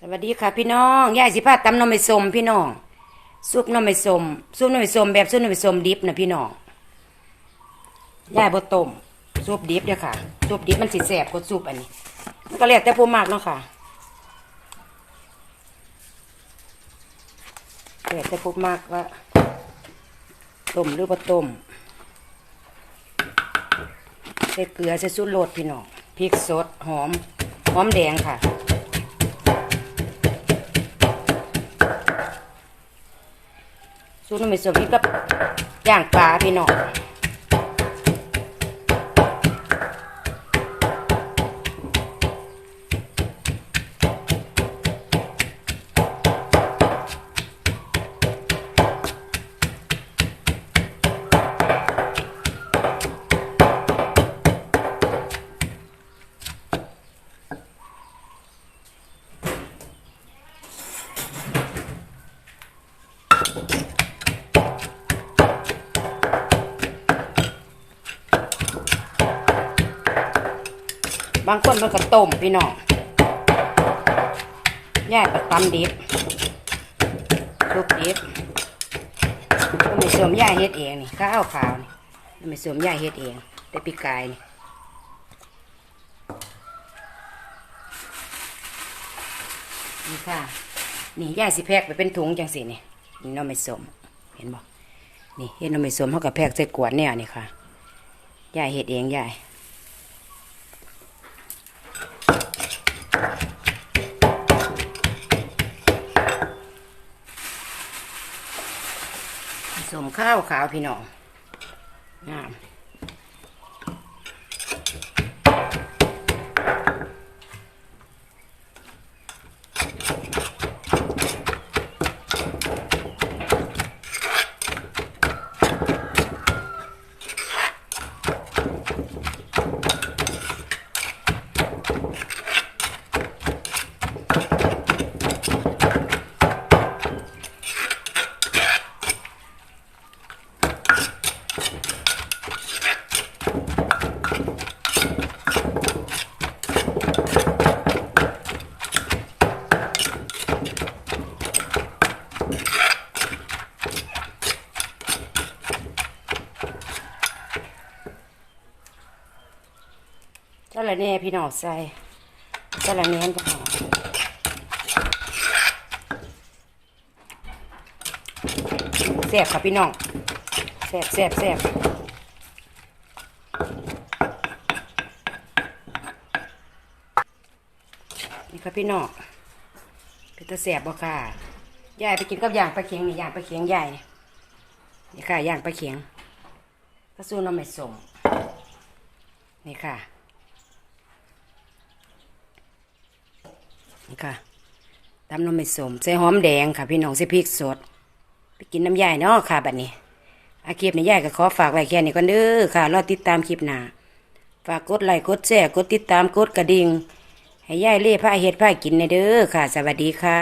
สวัสดีค่ะพี่น้องยายสิพาตำหน้ำไม่สมพี่น้องซุปน้ำไม่สมซุปน้ำไม่สมแบบซุปน้ำไม่สมดิบนะพี่น้องยายบ่ต้มซุปดิบเด้อค่ะซุปดิบมันสิแสบกว่าซุปอันนี้มันก็แล้วแต่ผู้มากเนาะค่ะแล้วแต่ผู้มากว่าต้มหรือบ่ต้มใส่เกลือใส่สูตรโรดพี่น้องพริกสดหอมหอมแดงค่ะ สูตรน้ำมันสมนี่ก็ย่างปลาพี่น้อง บางคนมันก็ต้มพี่น้องย่ายปัดตำดิบซุปดิบก็ไม่สวมย่ายเฮ็ดเองนี่ข้าวขาวนี่ไม่สวมย่ายเฮ็ดเอง แต่ปีกายนี่นี่ค่ะ นี่ย่ายสิแพกไปเป็นถุงจังสินี่นี่น้องไม่สมเห็นบ่นี่เฮ็ดน้องไม่สมเขากับแพกใส่กวดเนี่ยนี่ค่ะย่ายเฮ็ดเองย่าย สม ข้าวขาวพี่น้องงาม เจ้าละแหน่พี่น้องใส่เจ้าละแหน่นพี่น้องแซ่บค่ะพี่น้องแซ่บแซ่บแซ่บนี่ค่ะพี่น้องเป็นตาแซ่บบ่ค่ะยายไปกินกับย่างปลาเข็งนี่ย่างปลาเข็งยายนี่นี่ค่ะย่างปลาเข็งก็สู้น้ำไม่สมนี่ค่ะ ค่ะตำนมไม่สมใส่หอมแดงค่ะ พี่น้องใส่พริกสด ไปกินน้ำยายเนาะค่ะบัดนี้ อาคลิปนี้ยายก็ขอฝากไว้แค่นี้ก่อนเด้อค่ะ รอติดตามคลิปหน้า ฝากกดไลค์กดแชร์กดติดตามกดกระดิ่ง ให้ยายเล่ผ้าเฮ็ดผ้ากินในเด้อค่ะ สวัสดีค่ะ